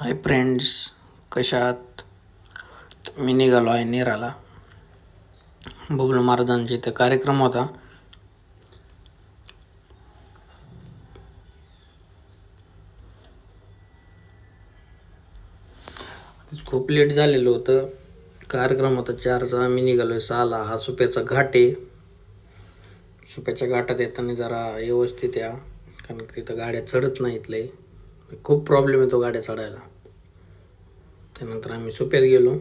Hi friends कशात? मी निघालो आहे नेराला. बबलू महाराजांचा इथं कार्यक्रम होता. खूप लेट झालेलं होतं. कार्यक्रम होता चारचा आम्ही निघालो आहे सहाला. हा सुप्याचा घाट आहे. सुप्याच्या घाटात येताना जरा व्यवस्थित या कारण की तिथं गाड्या चढत नाहीत लय. खूप प्रॉब्लेम येतो गाड्या चढायला. त्यानंतर आम्ही सुप्यात गेलो.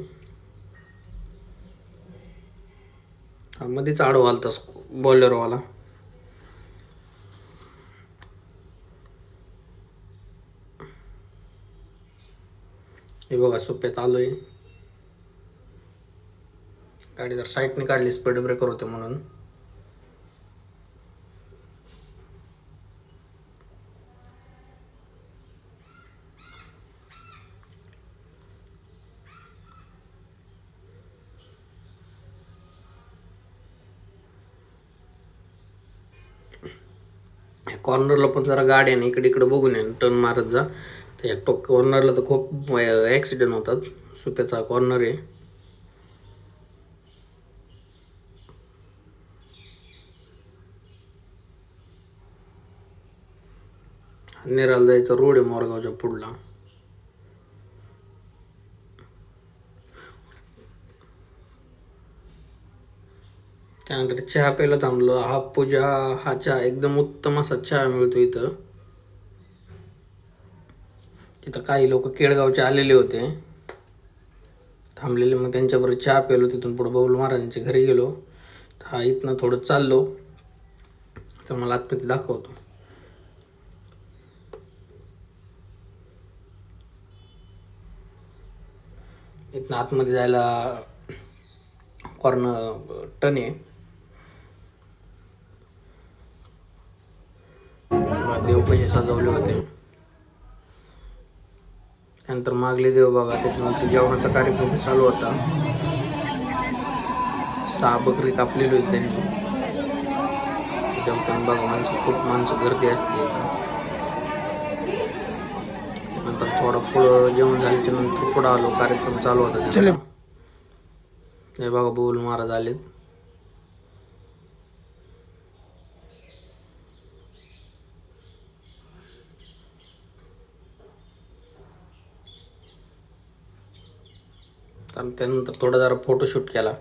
हा मध्येच आडवा आलता बॉलरवाला हे बघा सुप्यात आलोय. गाडी जर साईटने काढली स्पीड ब्रेकर होते म्हणून. कॉर्नरला पण जरा गाड्याने इकडे इकडे बघून या टर्न मारत जा. त्या टोक कॉर्नरला तर खूप ॲक्सिडेंट होतात. सुप्याचा कॉर्नर आहे. नेराला जायचा रोड आहे मोरगावच्या पुढला. त्यानंतर चहा प्यायला थांबलो. हा पूजा हा चहा एकदम उत्तम असा चहा मिळतो इथं. तिथं काही लोक केळगावचे आलेले होते. थांबलेले मग त्यांच्याबरोबर चहा प्यालो तिथून पुढं बबलू महाराजांच्या घरी गेलो. हा इथनं थोडं चाललो. तर मला आतमध्ये दाखवतो. इथनं आतमध्ये जायला कॉर्न टन आहे. देव पैसे सजवले होते. त्यानंतर मागले देव बघा त्याच्यानंतर जेवणाचा कार्यक्रम चालू होता. सहा बकरी कापलेली होती त्यांनी. त्याच्यावर बघा माणसं खूप माणसं गर्दी असते इथं. त्यानंतर थोडं पुढं जेवण झाल्याच्यानंतर पुढं आलो कार्यक्रम चालू होता त्यांचा. हे बघा बोल महाराज आलेत. त्यानंतर थोडा जरा फोटोशूट केला.